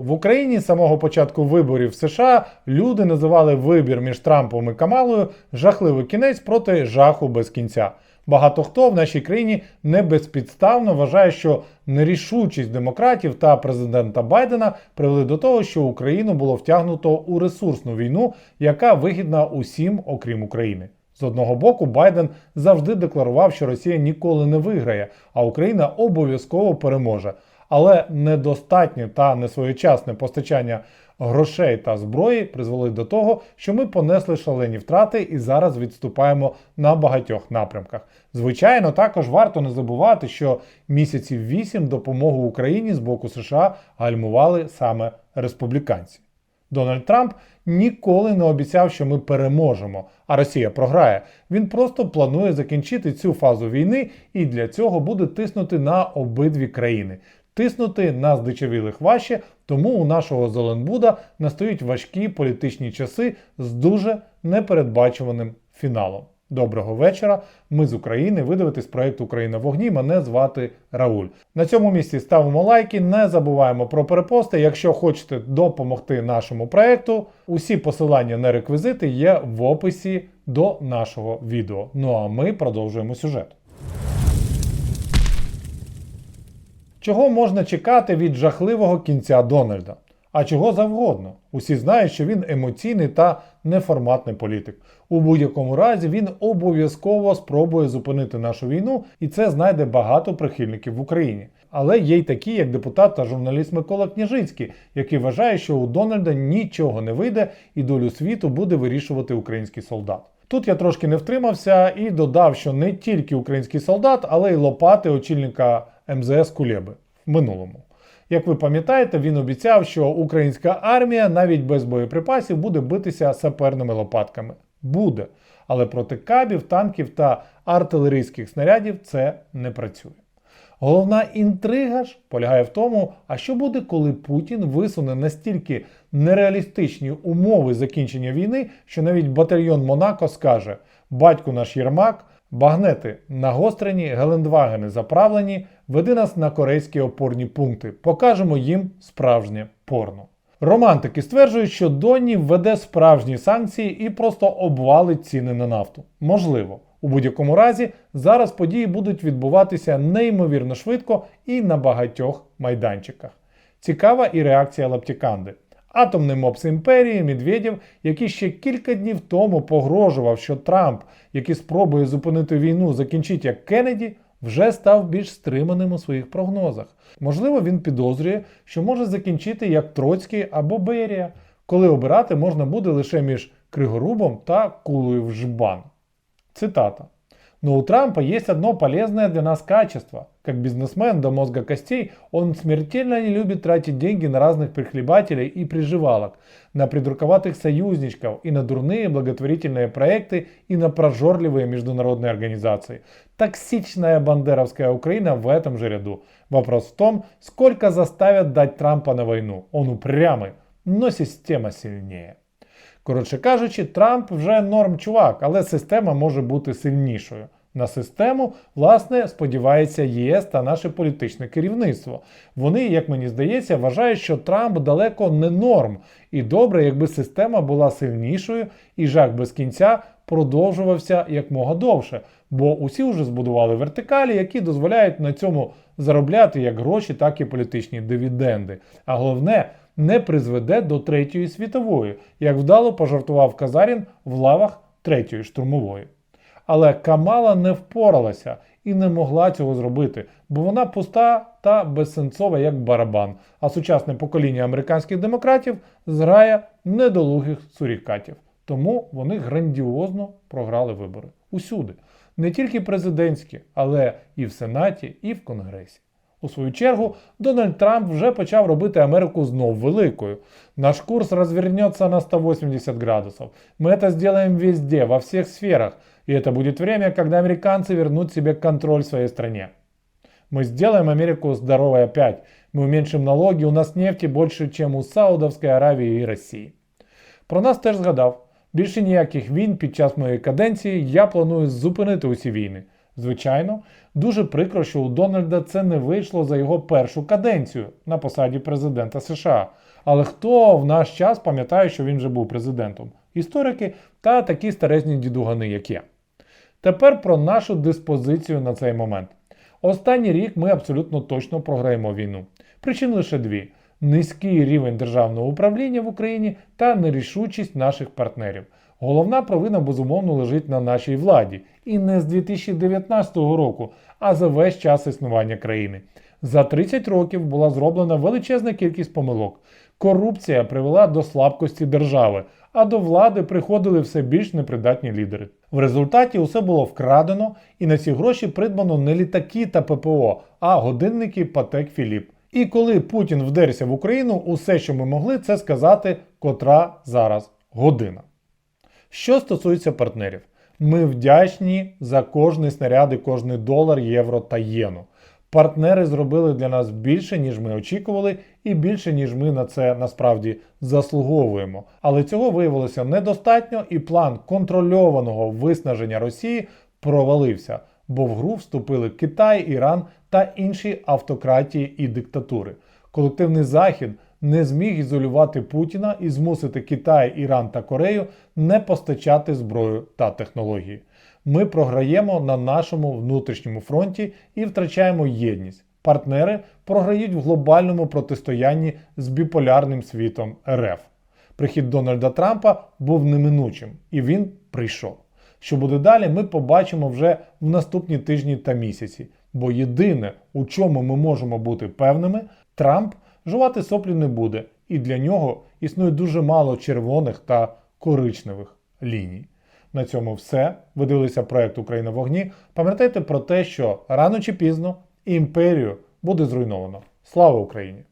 В Україні з самого початку виборів в США люди називали вибір між Трампом і Камалою жахливий кінець проти жаху без кінця. Багато хто в нашій країні не безпідставно вважає, що нерішучість демократів та президента Байдена привели до того, що Україну було втягнуто у ресурсну війну, яка вигідна усім, окрім України. З одного боку, Байден завжди декларував, що Росія ніколи не виграє, а Україна обов'язково переможе. Але недостатнє та несвоєчасне постачання грошей та зброї призвели до того, що ми понесли шалені втрати і зараз відступаємо на багатьох напрямках. Звичайно, також варто не забувати, що місяців вісім допомогу Україні з боку США гальмували саме республіканці. Дональд Трамп ніколи не обіцяв, що ми переможемо, а Росія програє. Він просто планує закінчити цю фазу війни і для цього буде тиснути на обидві країни. Тиснути на здичавілих важче, тому у нашого Зеленбуда настають важкі політичні часи з дуже непередбачуваним фіналом. Доброго вечора. Ми з України. Ви дивитесь проєкт Україна вогні. Мене звати Рауль. На цьому місці ставимо лайки. Не забуваємо про перепости. Якщо хочете допомогти нашому проєкту, усі посилання на реквізити є в описі до нашого відео. Ну а ми продовжуємо сюжет. Чого можна чекати від жахливого кінця Дональда? А чого завгодно. Усі знають, що він емоційний та неформатний політик. У будь-якому разі він обов'язково спробує зупинити нашу війну, і це знайде багато прихильників в Україні. Але є й такі, як депутат та журналіст Микола Княжицький, який вважає, що у Дональда нічого не вийде і долю світу буде вирішувати український солдат. Тут я трошки не втримався і додав, що не тільки український солдат, але й лопати очільника МЗС Кулеби в минулому. Як ви пам'ятаєте, він обіцяв, що українська армія навіть без боєприпасів буде битися саперними лопатками. Буде. Але проти кабів, танків та артилерійських снарядів це не працює. Головна інтрига ж полягає в тому, а що буде, коли Путін висуне настільки нереалістичні умови закінчення війни, що навіть батальйон Монако скаже: батько наш Єрмак, багнети нагострені, гелендвагени заправлені, веди нас на корейські опорні пункти, покажемо їм справжнє порно. Романтики стверджують, що Донні введе справжні санкції і просто обвалить ціни на нафту. Можливо. У будь-якому разі, зараз події будуть відбуватися неймовірно швидко і на багатьох майданчиках. Цікава і реакція Лаптіканди. Атомний мопс імперії Медведєв, який ще кілька днів тому погрожував, що Трамп, який спробує зупинити війну, закінчить як Кеннеді, вже став більш стриманим у своїх прогнозах. Можливо, він підозрює, що може закінчити як Троцький або Берія, коли обирати можна буде лише між Кригорубом та кулею в жбан. Цитата. Но у Трампа есть одно полезное для нас качество. Как бизнесмен до мозга костей, он смертельно не любит тратить деньги на разных прихлебателей и приживалок, на придурковатых союзничков и на дурные благотворительные проекты и на прожорливые международные организации. Токсичная бандеровская Украина в этом же ряду. Вопрос в том, сколько заставят дать Трампа на войну. Он упрямый, но система сильнее. Коротше кажучи, Трамп вже норм чувак, але система може бути сильнішою. На систему, власне, сподівається ЄС та наше політичне керівництво. Вони, як мені здається, вважають, що Трамп далеко не норм, і добре, якби система була сильнішою і жах без кінця продовжувався якмога довше, бо усі вже збудували вертикалі, які дозволяють на цьому заробляти як гроші, так і політичні дивіденди. А головне, не призведе до Третьої світової, як вдало пожартував Казарін в лавах Третьої штурмової. Але Камала не впоралася і не могла цього зробити, бо вона пуста та безсенсова, як барабан. А сучасне покоління американських демократів зграє недолугих сурікатів. Тому вони грандіозно програли вибори усюди, не тільки президентські, але і в Сенаті, і в Конгресі. У свою чергу, Дональд Трамп вже почав робити Америку знов великою. Наш курс розвернеться на 180 градусов. Мы это сделаем везде, во всех сферах. И это будет время, когда американцы вернут себе контроль в своей стране. Мы сделаем Америку здоровой опять. Мы уменьшим налоги, у нас нефти больше, чем у Саудовської Аравії і Росії. Про нас теж згадав. Більше ніяких війн під час моєї каденції я планую зупинити усі війни. Звичайно, дуже прикро, що у Дональда це не вийшло за його першу каденцію на посаді президента США. Але хто в наш час пам'ятає, що він вже був президентом? Історики та такі старезні дідугани, як я. Тепер про нашу диспозицію на цей момент. Останній рік ми абсолютно точно програємо війну. Причин лише дві: низький рівень державного управління в Україні та нерішучість наших партнерів. Головна провина безумовно лежить на нашій владі, і не з 2019 року, а за весь час існування країни. За 30 років була зроблена величезна кількість помилок. Корупція привела до слабкості держави, а до влади приходили все більш непридатні лідери. В результаті усе було вкрадено, і на ці гроші придбано не літаки та ППО, а годинники Патек Філіп. І коли Путін вдерся в Україну, усе, що ми могли, це сказати, котра зараз година. Що стосується партнерів, ми вдячні за кожний снаряд і кожний долар, євро та єну. Партнери зробили для нас більше, ніж ми очікували, і більше, ніж ми на це насправді заслуговуємо. Але цього виявилося недостатньо, і план контрольованого виснаження Росії провалився, бо в гру вступили Китай, Іран та інші автократії і диктатури. Колективний Захід не зміг ізолювати Путіна і змусити Китай, Іран та Корею не постачати зброю та технології. Ми програємо на нашому внутрішньому фронті і втрачаємо єдність. Партнери програють в глобальному протистоянні з біполярним світом РФ. Прихід Дональда Трампа був неминучим, і він прийшов. Що буде далі, ми побачимо вже в наступні тижні та місяці. Бо єдине, у чому ми можемо бути певними, Трамп жувати соплі не буде, і для нього існує дуже мало червоних та коричневих ліній. На цьому все. Ви дивилися проект Україна в вогні. Пам'ятайте про те, що рано чи пізно імперію буде зруйновано. Слава Україні!